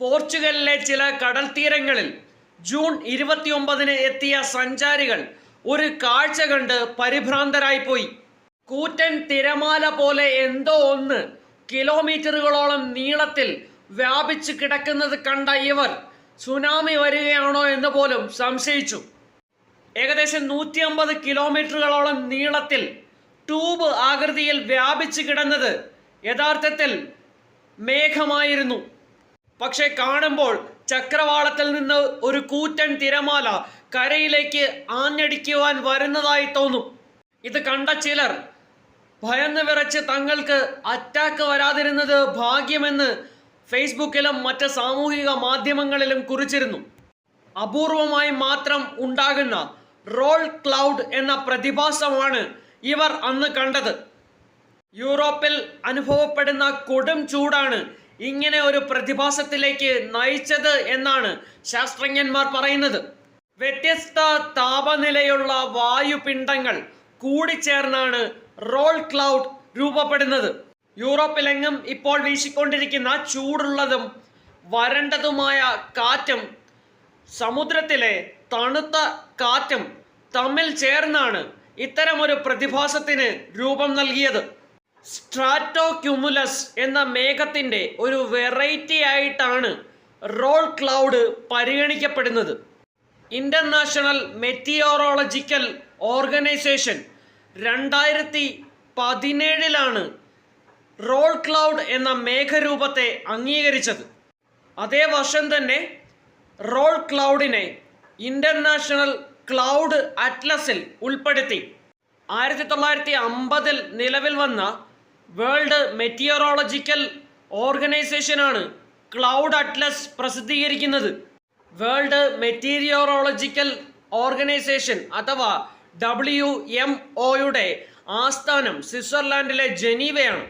പോർച്ചുഗലിലെ ചില കടൽ തീരങ്ങളിൽ ജൂൺ ഇരുപത്തിയൊമ്പതിന് എത്തിയ സഞ്ചാരികൾ ഒരു കാഴ്ച കണ്ട് പരിഭ്രാന്തരായിപ്പോയി. കൂറ്റൻ തിരമാല പോലെ എന്തോ ഒന്ന് കിലോമീറ്ററുകളോളം നീളത്തിൽ വ്യാപിച്ചു കിടക്കുന്നത് കണ്ട ഇവർ സുനാമി വരികയാണോ എന്ന് പോലും സംശയിച്ചു. ഏകദേശം നൂറ്റി അമ്പത് കിലോമീറ്ററുകളോളം നീളത്തിൽ ട്യൂബ് ആകൃതിയിൽ വ്യാപിച്ചു കിടന്നത് യഥാർത്ഥത്തിൽ മേഘമായിരുന്നു. പക്ഷെ കാണുമ്പോൾ ചക്രവാളത്തിൽ നിന്ന് ഒരു കൂറ്റൻ തിരമാല കരയിലേക്ക് ആഞ്ഞടിക്കുവാൻ വരുന്നതായി തോന്നും. ഇത് കണ്ട ചിലർ ഭയന്ന് വിറച്ച് തങ്ങൾക്ക് അറ്റാക്ക് വരാതിരുന്നത് ഭാഗ്യമെന്ന് ഫേസ്ബുക്കിലും മറ്റ് സാമൂഹിക മാധ്യമങ്ങളിലും കുറിച്ചിരുന്നു. അപൂർവമായി മാത്രം ഉണ്ടാകുന്ന റോൾ ക്ലൗഡ് എന്ന പ്രതിഭാസമാണ് ഇവർ അന്ന് കണ്ടത്. യൂറോപ്പിൽ അനുഭവപ്പെടുന്ന കൊടും ചൂടാണ് ഇങ്ങനെ ഒരു പ്രതിഭാസത്തിലേക്ക് നയിച്ചത് എന്നാണ് ശാസ്ത്രജ്ഞന്മാർ പറയുന്നത്. വ്യത്യസ്ത താപനിലയുള്ള വായുപിണ്ഡങ്ങൾ കൂടിച്ചേർന്നാണ് റോൾ ക്ലൗഡ് രൂപപ്പെടുന്നത്. യൂറോപ്പിലെങ്ങും ഇപ്പോൾ വീശിക്കൊണ്ടിരിക്കുന്ന ചൂടുള്ളതും വരണ്ടതുമായ കാറ്റും സമുദ്രത്തിലെ തണുത്ത കാറ്റും തമ്മിൽ ചേർന്നാണ് ഇത്തരമൊരു പ്രതിഭാസത്തിന് രൂപം നൽകിയത്. സ്ട്രാറ്റോ ക്യുമുലസ് എന്ന മേഘത്തിന്റെ ഒരു വെറൈറ്റി ആയിട്ടാണ് റോൾ ക്ലൗഡ് പരിഗണിക്കപ്പെടുന്നത്. ഇന്റർനാഷണൽ മെറ്റിയോറോളജിക്കൽ ഓർഗനൈസേഷൻ രണ്ടായിരത്തി പതിനേഴിലാണ് റോൾ ക്ലൗഡ് എന്ന മേഘരൂപത്തെ അംഗീകരിച്ചത്. അതേ വർഷം തന്നെ റോൾ ക്ലൗഡിനെ ഇന്റർനാഷണൽ ക്ലൗഡ് അറ്റ്ലസിൽ ഉൾപ്പെടുത്തി. ആയിരത്തി തൊള്ളായിരത്തി അമ്പതിൽ നിലവിൽ വന്ന വേൾഡ് മെറ്റിയറോളജിക്കൽ ഓർഗനൈസേഷനാണ് ക്ലൗഡ് അറ്റ്ലസ് പ്രസിദ്ധീകരിക്കുന്നത്. വേൾഡ് മെറ്റീരിയോറോളജിക്കൽ ഓർഗനൈസേഷൻ അഥവാ ഡബ്ല്യു എം ഒയുടെ ആസ്ഥാനം സ്വിറ്റ്സർലാൻഡിലെ ജനീവയാണ്.